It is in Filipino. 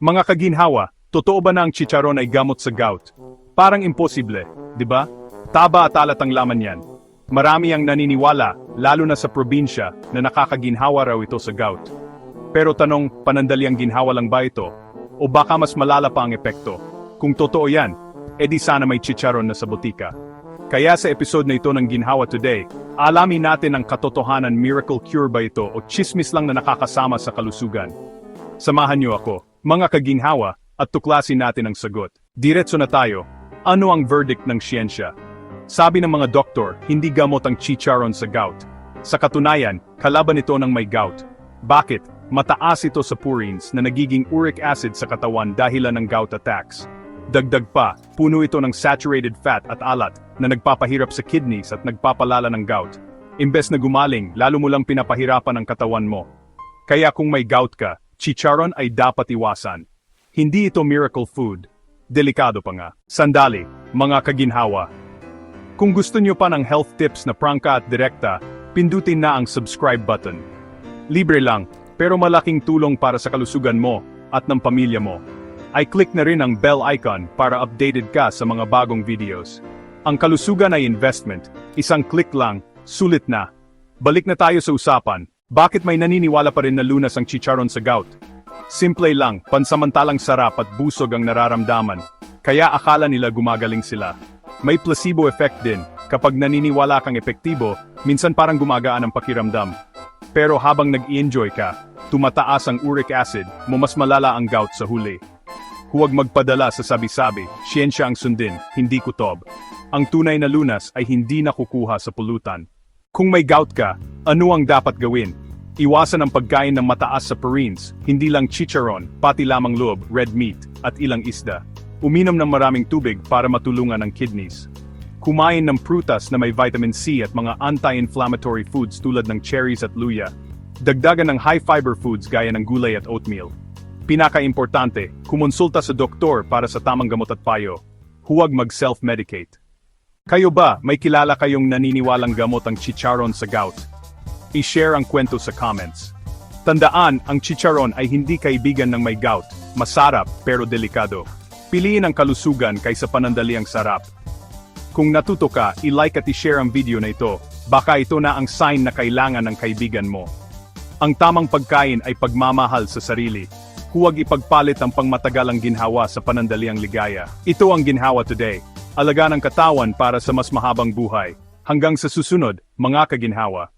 Mga kaginhawa, totoo ba na ang chicharon ay gamot sa gout? Parang imposible, di ba? Taba at alat ang laman yan. Marami ang naniniwala, lalo na sa probinsya, na nakakaginhawa raw ito sa gout. Pero tanong, panandaliang ginhawa lang ba ito? O baka mas malala pa ang epekto? Kung totoo yan, edi sana may chicharon na sa butika. Kaya sa episode na ito ng Ginhawa Today, alamin natin ang katotohanan miracle cure ba ito o chismis lang na nakakasama sa kalusugan. Samahan niyo ako, mga kaginhawa, at tuklasin natin ang sagot. Diretso na tayo. Ano ang verdict ng siyensya? Sabi ng mga doktor, hindi gamot ang chicharon sa gout. Sa katunayan, kalaban ito ng may gout. Bakit? Mataas ito sa purines na nagiging uric acid sa katawan dahilan ng gout attacks. Dagdag pa, puno ito ng saturated fat at alat na nagpapahirap sa kidneys at nagpapalala ng gout. Imbes na gumaling, lalo mo lang pinapahirapan ang katawan mo. Kaya kung may gout ka, chicharon ay dapat iwasan. Hindi ito miracle food. Delikado pa nga. Sandali, mga kaginhawa. Kung gusto niyo pa ng health tips na prangka at direkta, pindutin na ang subscribe button. Libre lang, pero malaking tulong para sa kalusugan mo at ng pamilya mo. Ay click na rin ang bell icon para updated ka sa mga bagong videos. Ang kalusugan ay investment, isang click lang, sulit na. Balik na tayo sa usapan, bakit may naniniwala pa rin na lunas ang chicharon sa gout? Simple lang, pansamantalang sarap at busog ang nararamdaman, kaya akala nila gumagaling sila. May placebo effect din, kapag naniniwala kang epektibo, minsan parang gumagaan ang pakiramdam. Pero habang nag-enjoy ka, tumataas ang uric acid, mo mas malala ang gout sa huli. Huwag magpadala sa sabi-sabi, siyensya ang sundin, hindi kutob. Ang tunay na lunas ay hindi nakukuha sa pulutan. Kung may gout ka, ano ang dapat gawin? Iwasan ang pagkain ng mataas sa purines, hindi lang chicharon, pati lamang loob, red meat, at ilang isda. Uminom ng maraming tubig para matulungan ang kidneys. Kumain ng prutas na may vitamin C at mga anti-inflammatory foods tulad ng cherries at luya. Dagdagan ng high-fiber foods gaya ng gulay at oatmeal. Pinaka-importante, kumonsulta sa doktor para sa tamang gamot at payo. Huwag mag-self-medicate. Kayo ba, may kilala kayong naniniwalang gamot ang chicharon sa gout? I-share ang kwento sa comments. Tandaan, ang chicharon ay hindi kaibigan ng may gout, masarap pero delikado. Piliin ang kalusugan kaysa panandaliang sarap. Kung natuto ka, i-like at i-share ang video na ito, baka ito na ang sign na kailangan ng kaibigan mo. Ang tamang pagkain ay pagmamahal sa sarili. Huwag ipagpalit ang pangmatagalang ginhawa sa panandaliang ligaya. Ito ang ginhawa today. Alaga ng katawan para sa mas mahabang buhay. Hanggang sa susunod, mga kaginhawa.